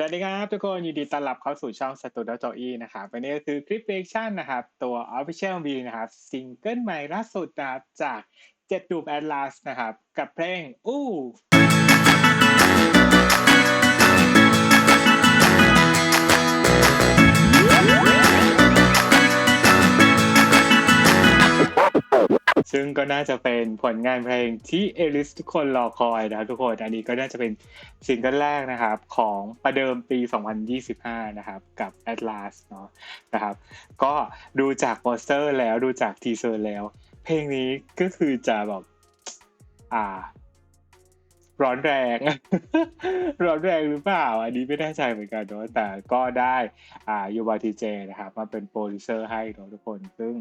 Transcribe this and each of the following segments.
สวัสดีครับทุกคนยินดีต้อนรับเข้าสู่ช่อง Studio j o e นะครับวันนี้ก็คือคลิปเ e ชั่นนะครับ ตัว Official V นะครับซิงเกิลใหม่ล่าสุดนะครับจากเจ็ดดูบแอดลาสนะครับ กับเพลงอู้ ซึ่งก็น่าจะเป็นผลงานเพลงที่เอลิสทุกคนรอคอยนะครับทุกคนอันนี้ก็น่าจะเป็นซิงเกิลแรกนะครับ ของประเดิมปี 2025 นะครับ กับ Atlas เนาะนะครับ ก็ดูจากโปสเตอร์แล้วดูจากทีเซอร์แล้ว เพลงนี้ก็คือจะแบบอ่า ร้อนแรง ร้อนแรงหรือเปล่า อันนี้ไม่แน่ใจเหมือนกันเนาะแต่ก็ได้อ่ายูบาทีเจนะครับ มาเป็นโปรดิวเซอร์ให้เนาะทุกคนซึ่ง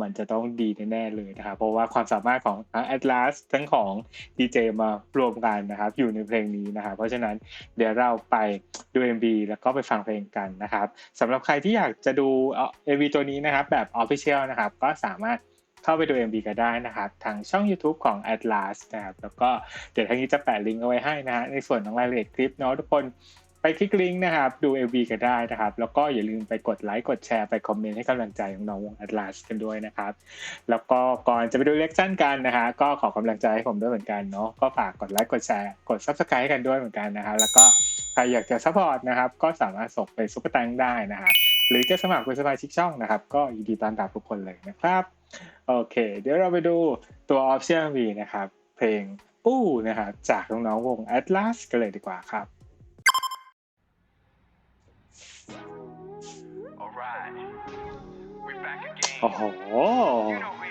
มันจะต้องดีแน่ๆเลยนะครับ เพราะว่าความสามารถของทั้ง Atlas ทั้งของดีเจมารวมกันนะครับ อยู่ในเพลงนี้นะครับ เพราะฉะนั้นเดี๋ยวเราไปดู MV แล้วก็ไปฟังเพลงกันนะครับสำหรับใครที่อยากจะดูเอ่อ MV ตัวนี้นะครับ แบบ Official นะครับ ก็สามารถเข้าไปดู MV กันได้นะครับ ทางช่อง YouTube ของ Atlas นะครับ แล้วก็เดี๋ยวทางนี้จะแปะลิงก์เอาไว้ให้นะฮะในส่วนของรายละเอียดคลิปเนาะทุกคน ไปคลิกลิงก์นะครับ ดู MV กันได้นะครับ แล้วก็อย่าลืมไปกดไลค์กดแชร์ไปคอมเมนต์ให้กำลังใจของน้องวง Atlas กันด้วยนะครับ แล้วก็ก่อนจะไปดูเลคชั่นกันนะฮะก็ขอกำลังใจให้ผมด้วยเหมือนกันเนาะก็ฝากกดไลค์กดแชร์กด Subscribe ให้กันด้วยเหมือนกันนะฮะแล้วก็ใครอยากจะซัพพอร์ตนะครับก็สามารถส่งไปซุปเปอร์แตงได้นะฮะหรือจะสมัครเป็นสมาชิกช่องนะครับ ก็ยินดีต้อนรับทุกคนเลยนะครับโอเค เดี๋ยวเราไปดูตัว Option V นะครับเพลงอู้นะครับจากน้องๆวง Atlas กันเลยดีกว่าครับ โอ้โห You know who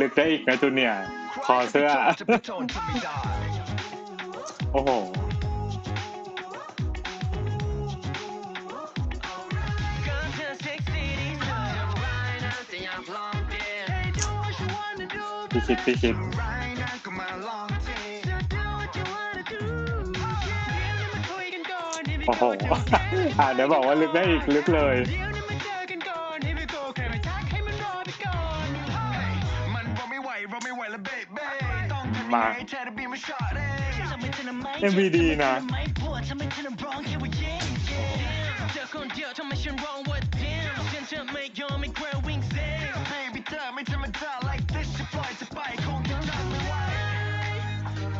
ลึกได้อีกนะจูเนียร์คอเสื้อจะไปทนจะไม่ได้โอ้โหก็เธอเซ็กซี่ที่สุดจะร้ายนะแต่อยากลองเปลี่ยน Hey do what you wanna do พี่คิดพี่คิดไรนะก็มาลองที So do what you wanna do เดี๋ยวนี้มาคุยกันก่อน Here we โอ้โห go อ่าเดี๋ยวบอกว่าลึกได้อีกลึกเลย มปวดทำไมเธอน่ะร้องแค่ว่า yeah yeah เจอคนเดีนร้องว่า damn ฉันะไม่ยอมไม่แกว่งวิ่งเซ Baby เธอไม่ธรรมดา like this จะปล่อยจะไปคงจะรักไม่ไหว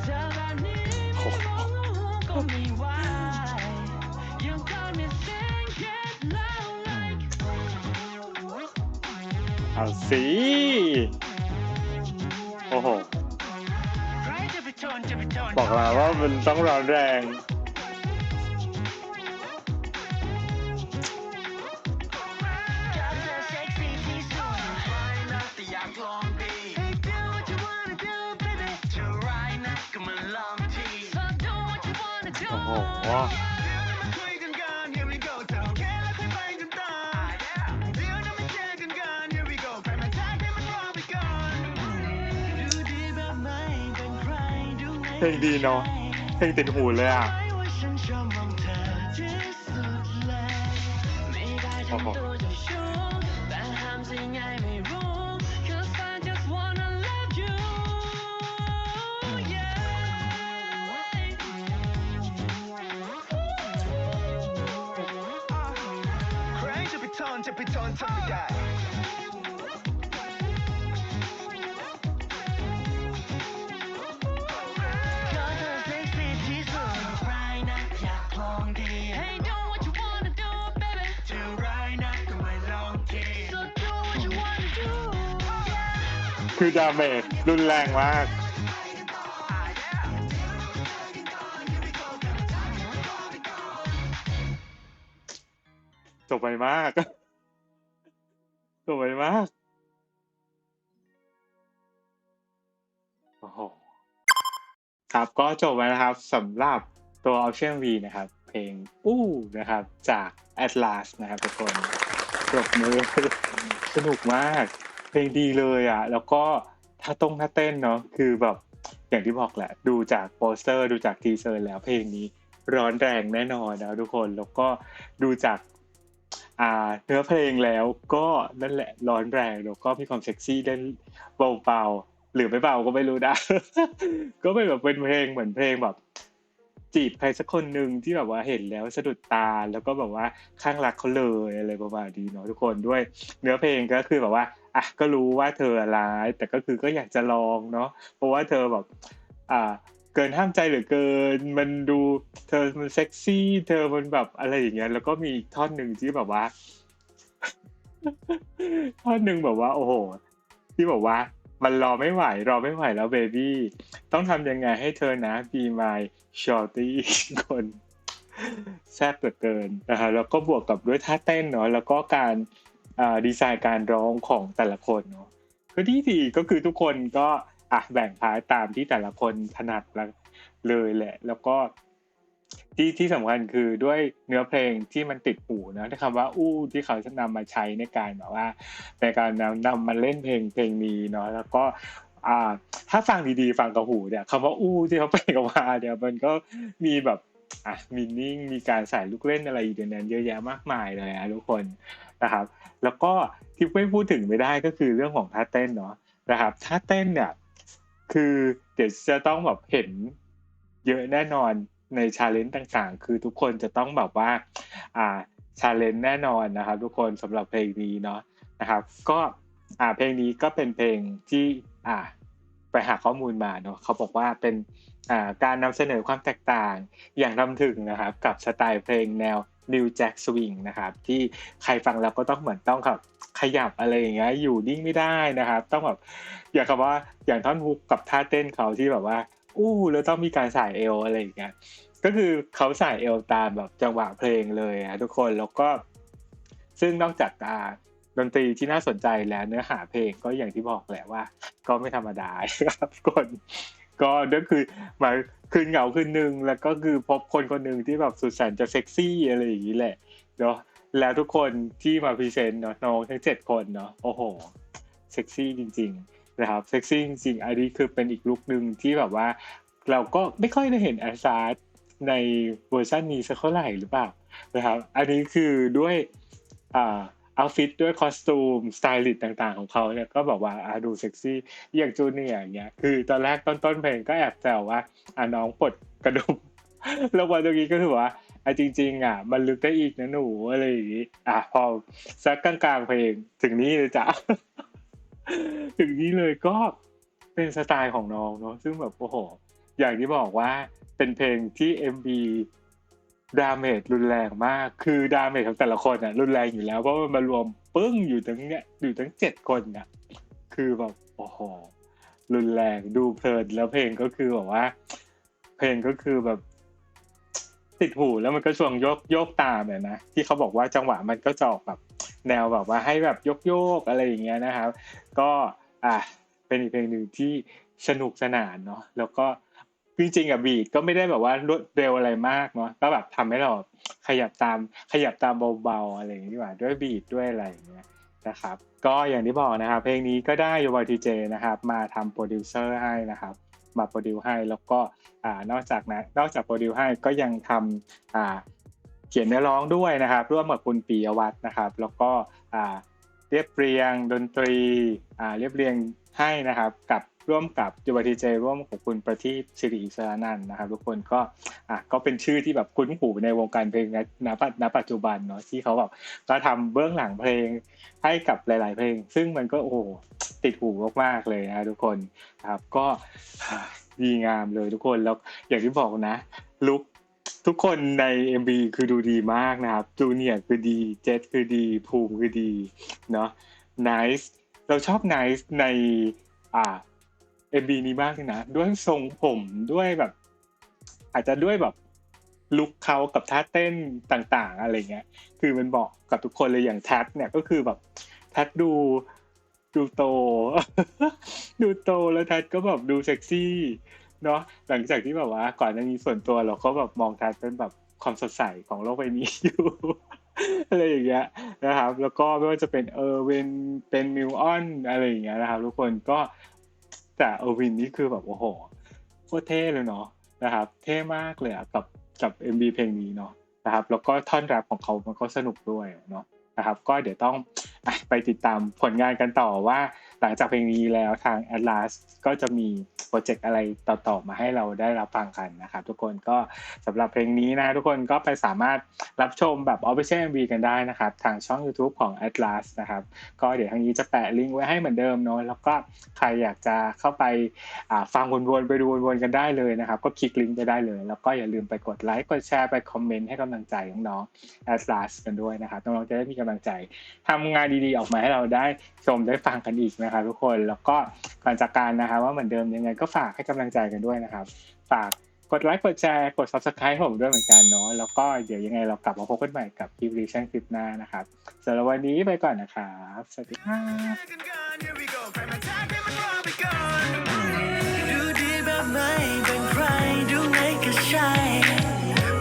เธอแบบนี้ไม่รู้ก็ไม่ไหว You got me thinking loud like เอาสิ โอ้โห บอกแล้วว่ามันต้องร้อนแรง โอ้โห เพลงดีเนาะเพลงติดหูเลยอะไม่ว่าฉันชอบมองเธอที่สุดเลยไม่ได้ทำตัวเจะชู้แต่ห้ามจะไงไม่รู้ Cause I just wanna love you yeah ใครจะไปทนจะไปทนทนไม่ได้ คือดาเมจรุนแรงมากจบไปมากจบไปมาก โอ้โห ครับก็จบไปนะครับสำหรับตัว Option V นะครับ เพลงอู้นะครับ จาก Atlas นะครับทุกคนปรบมือสนุกมาก เพลงดีเลยอะ แล้วก็ถ้าตรงถ้าเต้นเนาะคือแบบอย่างที่บอกแหละ ดูจากโปสเตอร์ ดูจากทีเซอร์แล้วเพลงนี้ร้อนแรงแน่นอนนะทุกคนแล้วก็ดูจากอ่าเนื้อเพลงแล้วก็นั่นแหละร้อนแรงแล้วก็มีความเซ็กซี่ได้เบาๆหรือไม่เบาก็ไม่รู้นะก็เป็นแบบเป็นเพลงเหมือนเพลงแบบ จีบใครสักคนหนึ่งที่แบบว่าเห็นแล้วสะดุดตาแล้วก็แบบว่าข้างรักเขาเลยอะไรประมาณนี้เนาะทุกคนด้วย เนื้อเพลงก็คือแบบว่า อะก็รู้ว่าเธอร้าย แต่ก็คือก็อยากจะลองเนาะเพราะว่าเธอแบบอ่าเกินห้ามใจหลือเกิน มันดูเธอมันเซ็กซี่ เธอมันแบบอะไรอย่างเงี้ยแล้วก็มีอีกท่อนหนึ่งที่แบบว่า ท่อนหนึ่งแบบว่า โอ้โห ที่บอกว่า มันรอไม่ไหว รอไม่ไหวแล้วเบบี้ต้องทำยังไงให้เธอนะ be my shorty คนแซ่บเหลือเกินนะฮะแล้วก็บวกกับด้วยท่าเต้นเนาะแล้วก็การ ดีไซน์การร้องของแต่ละคนเนาะก็ที่ดีก็คือทุกคนก็อะแบ่งพาร์ตามที่แต่ละคนถนัดแล้วเลยแหละ แล้วก็ที่ที่สำคัญคือด้วยเนื้อเพลงที่มันติดหูนะคำว่าอู้ที่เขาจะนำมาใช้ในการแบบว่า ในการนำนำมาเล่นเพลงเพลงนี้เนาะแล้วก็อ่า ถ้าฟังดีๆ ฟังกับหูเนี่ยคำว่าอู้ที่เขาเปลงออกมาเนี่ยมันก็มีแบบอะมีนิ่งมีการใส่ลูกเล่นอะไรอยู่ในนั้นเยอะแยะมากมายเลยนะทุกคน นะครับ แล้วก็ที่ไม่พูดถึงไม่ได้ก็คือเรื่องของท่าเต้นเนาะนะครับท่าเต้นเนี่ยคือเดี๋ยวจะต้องแบบเห็นเยอะแน่นอนในชาเลนจ์ต่างๆ คือทุกคนจะต้องแบบว่าอ่าชาเลนจ์แน่นอนนะครับ ทุกคนสำหรับเพลงนี้เนาะนะครับ ก็อ่าเพลงนี้ก็เป็นเพลงที่อ่าไปหาข้อมูลมาเนาะเขาบอกว่าเป็นอ่าการนำเสนอความแตกต่างอย่างทำถึงนะครับ กับสไตล์เพลงแนว New Jack Swing นะครับที่ใครฟังแล้วก็ต้องเหมือนต้องแบบขยับอะไรอย่างเงี้ยอยู่นิ่งไม่ได้นะครับ ต้องแบบอย่างกับว่าอย่างท่อนฮุกกับท่าเต้นเขาที่แบบว่า อู้แล้วต้องมีการสายเอวอะไรอย่างเงี้ยก็คือเขาสายเอวตามแบบจังหวะเพลงเลยอะทุกคนแล้วก็ซึ่งนอกจากอ่าดนตรีที่น่าสนใจแล้วเนื้อหาเพลงก็อย่างที่บอกแหละว่า ก็ไม่ธรรมดาครับทุกคน ก็นั่นคือมาคืนเหงาคืนหนึ่งแล้วก็คือพบคนคนหนึ่งที่แบบสุดแสนจะเซ็กซี่อะไรอย่างนี้แหละเนาะแล้วทุกคนที่มาพรีเซนต์เนาะน้องทั้งเจ็ดคนเนาะโอ้โหเซ็กซี่จริง ๆ นะครับเซ็กซี่จริงๆอันนี้คือเป็นอีกลุคหนึ่งที่แบบว่า เราก็ไม่ค่อยได้เห็นแอสซาร์ในเวอร์ชันนี้สักเท่าไหร่หรือเปล่านะครับ อันนี้คือด้วยอ่า เอาฟิตด้วยคอสตูมสไตลิสต์ต่าง ๆ ของเขาเนี่ยก็บอกว่าอาดูเซ็กซี่อย่างจูเนียอย่างเงี้ยคือตอนแรกต้นๆเพลงก็แอบแซวว่าอ่าน้องปลดกระดุมแล้ววันตรงนี้ก็คือว่าอะจริง ๆ อะ มันลึกได้อีกนะหนูอะไรอย่างงี้อะพอสักกลางๆเพลงถึงนี้เลยจ้ะถึงนี้เลยก็เป็นสไตล์ของน้องเนาะซึ่งแบบโอ้โหอย่างที่บอกว่าเป็นเพลงที่ MV ดาเมจรุนแรงมาก คือดาเมจของแต่ละคนอะ รุนแรงอยู่แล้ว เพราะมันมารวมปึ้งอยู่ทั้งเนี้ยอยู่ทั้งเจ็ดคนอะ คือแบบโอ้โหรุนแรงดูเพลินแล้วเพลงก็คือแบบว่า เพลงก็คือแบบ ติดหูแล้วมันก็ช่วงโยกโยกตามเนี่ยนะที่เขาบอกว่าจังหวะมันก็จะออกแบบ แนวแบบว่าให้แบบโยกโยกอะไรอย่างเงี้ยนะครับ ก็อะเป็นอีกเพลงหนึ่งที่สนุกสนานเนาะแล้วก็ จริงๆอะบีทก็ไม่ได้แบบว่ารวดเร็วอะไรมากเนาะก็แบบทำให้เราขยับตามขยับตามเบาๆอะไรอย่างนี้ดีกว่าด้วยบีทด้วยอะไรอย่างเงี้ยนะครับ ก็อย่างที่บอกนะครับ เพลงนี้ก็ได้ยูวทีเจนะครับ มาทำโปรดิวเซอร์ให้นะครับมาโปรดิวให้แล้วก็อ่านอกจากนั้นนอกจากโปรดิวให้ก็ยังทำอ่าเขียนเนื้อร้องด้วยนะครับ ร่วมกับคุณปียวัฒนะครับ แล้วก็อ่าเรียบเรียงดนตรีอ่าเรียบเรียงให้นะครับกับ ร่วมกับยูวทีเจร่วมของคุณประทีปสิริอิสระนันนะครับทุกคนก็อะก็เป็นชื่อที่แบบคุ้นหูในวงการเพลงณปัจณปัจจุบันเนาะที่เขาแบบก็ทำเบื้องหลังเพลงให้กับหลาย ๆ เพลง ซึ่งมันก็โอ้โหติดหูมากๆเลยนะทุกคนครับก็ดีงามเลยทุกคนแล้วอย่างที่บอกนะลุกทุกคนใน MV คือดูดีมากนะครับจูเนียร์คือดีเจสคือดี ภูมิคือดีเนาะ Nice เราชอบ Nice ในอ่า MV นี้มากเลยนะด้วยทรงผมด้วยแบบ อาจจะด้วยแบบลุคเขากับท่าเต้นต่างๆ อะไรเงี้ย คือมันบอกกับทุกคนเลยอย่างแท็กเนี่ยก็คือแบบแท็กดูดูโต ดูโตแล้วแท็กก็แบบดูเซ็กซี่เนาะหลังจากที่แบบว่า ก่อนหน้านี้ส่วนตัวเราก็แบบมองแทัดเป็นแบบความสดใสของโลกใบนี้อยู่อะไรอย่างเงี้ยนะครับ แล้วก็ไม่ว่าจะเป็นเออร์วินเป็นมิวออนอะไรอย่างเงี้ยนะครับ ทุกคนก็ แต่เออร์วินนี่คือแบบโอ้โหโคตรเท่เลยเนาะนะครับ เท่มากเลยอะกับกับเอ็มบีเพลงนี้เนาะนะครับ แล้วก็ท่อนแรปของเขามันก็สนุกด้วยเนาะนะครับ ก็เดี๋ยวต้องไปติดตามผลงานกันต่อว่า หลังจากเพลงนี้แล้วทาง Atlas ก็จะมีโปรเจกต์อะไรต่อๆมาให้เราได้รับฟังกันนะครับทุกคนก็สำหรับเพลงนี้นะทุกคนก็ไปสามารถรับชมแบบ Official MV กันได้นะครับทางช่อง YouTube ของ Atlas นะครับก็เดี๋ยวทางนี้จะแปะลิงก์ไว้ให้เหมือนเดิมเนาะแล้วก็ใครอยากจะเข้าไปฟังวนๆไปดูวนๆกันได้เลยนะครับก็คลิกลิงก์ไปได้เลย แล้วก็อย่าลืมไปกดไลค์กดแชร์ไปคอมเมนต์ให้กำลังใจน้องๆ Atlas กันด้วยนะครับน้องๆจะได้มีกำลังใจทำงานดีๆออกมาให้เราได้ชมได้ฟังกันอีกนะครับทุกคนแล้วก็ก่อนจากการนะครับว่าเหมือนเดิมยังไงก็ฝากให้กำลังใจกันด้วยนะครับ ฝากกดไลค์กดแชร์กด subscribe ผมด้วยเหมือนกันเนาะแล้วก็เดี๋ยวยังไงเรากลับมาพบกันใหม่กับ p r e v i s i o n คลิปหน้านะครับสำหรับวันนี้ไปก่อนนะครับสวัสดีครับ่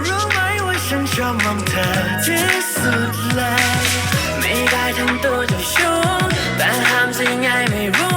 รู้ไหมว่าฉันชอบมองเธอที่สุดเลยไม่ได้ทั้งตัวเจ้าชู้ แต่ห้ามจะไงไม่รู้